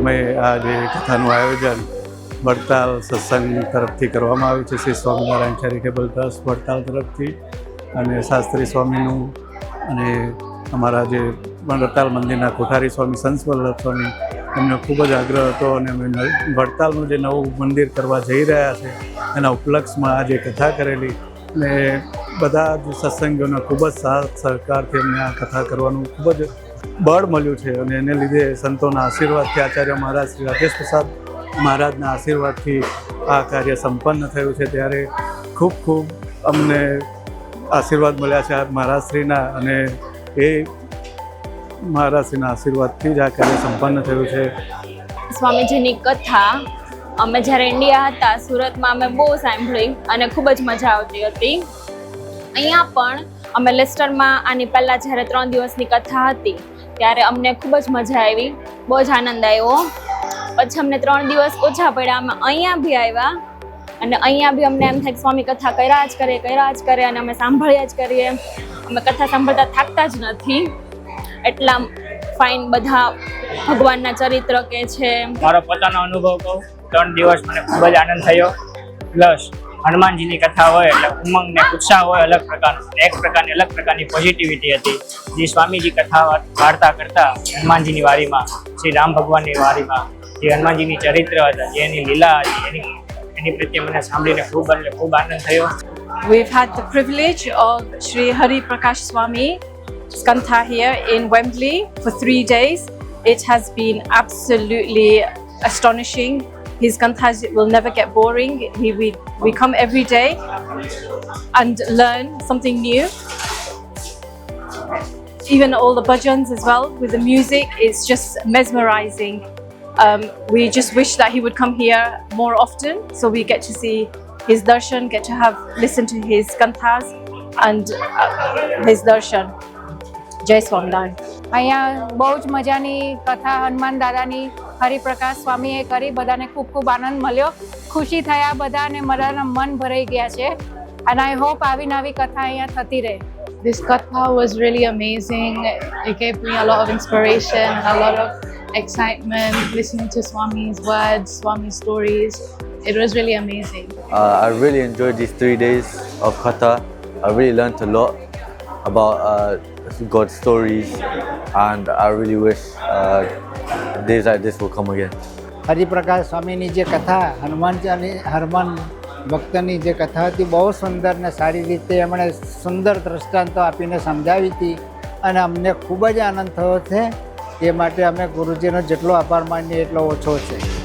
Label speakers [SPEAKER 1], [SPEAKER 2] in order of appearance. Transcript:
[SPEAKER 1] અમે આ જે કથાનું આયોજન વડતાલ સત્સંગ તરફથી કરવામાં આવ્યું છે. શ્રી સ્વામિનારાયણ ચેરિટેબલ ટ્રસ્ટ વડતાલ તરફથી અને શાસ્ત્રી સ્વામીનું અને અમારા જે વડતાલ મંદિરના કોઠારી સ્વામી, સંત વલ્લભ સ્વામી, એમનો ખૂબ જ આગ્રહ હતો અને અમે વડતાલનું જે નવું મંદિર કરવા જઈ રહ્યા છે, એના ઉપલક્ષમાં આજે કથા કરેલી અને બધા જ સત્સંગીઓના ખૂબ જ સાથ સહકારથી અમને આ કથા કરવાનું ખૂબ જ બળ મળ્યું છે અને એને લીધે સંતોના આશીર્વાદથી આચાર્ય મહારાજ શ્રી રાકેશ પ્રસાદ મહારાજના આશીર્વાદથી આ કાર્ય સંપન્ન થયું છે. ત્યારે ખૂબ ખૂબ અમને આશીર્વાદ મળ્યા છે મહારાજશ્રીના અને એ મહારાજશ્રીના આશીર્વાદથી જ આ કાર્ય સંપન્ન થયું છે.
[SPEAKER 2] સ્વામીજીની કથા, અમે જ્યારે ઇન્ડિયા હતા, સુરતમાં અમે બહુ સાંભળી અને ખૂબ જ મજા આવતી હતી. અહીંયા પણ અમે લેસ્ટરમાં આની પહેલાં જ્યારે ત્રણ દિવસની કથા હતી, ત્યારે અમને ખૂબ જ મજા આવી. બહુ જ આનંદ આવ્યો. પછી અમને ત્રણ દિવસ ઓછા પડ્યા. અમે અહીંયા બી આવ્યા અને અહીંયા બી અમને એમ થાય કે સ્વામી કથા કર્યા જ કરે, કર્યા જ કરે અને અમે સાંભળ્યા જ કરીએ. અમે કથા સાંભળતા થાકતા જ નથી. એટલા ફાઇન બધા ભગવાનના ચરિત્ર કે છે.
[SPEAKER 3] મારો પોતાનો અનુભવ કહું, ત્રણ દિવસ મને ખૂબ જ આનંદ થયો. પ્લસ હનુમાનજીની કથા હોય, એટલે ઉમંગ ને ઉત્સાહ હોય અલગ પ્રકારનો. એક પ્રકારની, અલગ પ્રકારની પોઝિટિવિટી હતી. જે સ્વામીજી કથા વાર્તા કરતા હનુમાનજીની વારીમાં, શ્રી રામ ભગવાનની વારીમાં. જે હનુમાનજીની ચરિત્ર હતા, જે એની લીલા હતી, એની એની પ્રત્યે મને સાંભળીને ખૂબ એટલે ખૂબ આનંદ થયો.
[SPEAKER 4] We've had the privilege of Sri Hari Prakash Swami Skantha here in Wembley for three days. It has been absolutely astonishing. His kanthas will never get boring. He, we, we come every day and learn something new. Even all the bhajans as well with the music, it's just mesmerizing. Um, we just wish that he would come here more often so we get to see his darshan, get to have listen to his kanthas and uh, his darshan. Jai Swaminarayan.
[SPEAKER 5] અહીંયા બહુ જ મજાની કથા હનુમાન દાદાની હરિપ્રકાશ સ્વામીએ કરી બધાને ખૂબ ખૂબ આનંદ મળ્યો ખુશી થયા બધા અને બધાના મન ભરાઈ ગયા છે અને આઈ હોપ આવી નવી કથા અહીંયા થતી રહે
[SPEAKER 6] This katha was really amazing. It gave me a lot of inspiration and a lot of excitement listening to Swami's words, Swami's stories. It was really amazing.
[SPEAKER 7] Uh, I really enjoyed these three days of Kata. I really learnt a lot about uh, God's stories, and I really wish uh, days like this will come again.
[SPEAKER 8] Hariprakash સ્વામીની જે કથા હનુમાનજી હનુમાન ભક્તની જે કથા હતી બહુ સુંદર ને સારી રીતે એમણે સુંદર દ્રષ્ટાંતો આપીને સમજાવી હતી અને અમને ખૂબ જ આનંદ થયો છે એ માટે અમે ગુરુજીનો જેટલો આભાર માનીએ એટલો ઓછો છે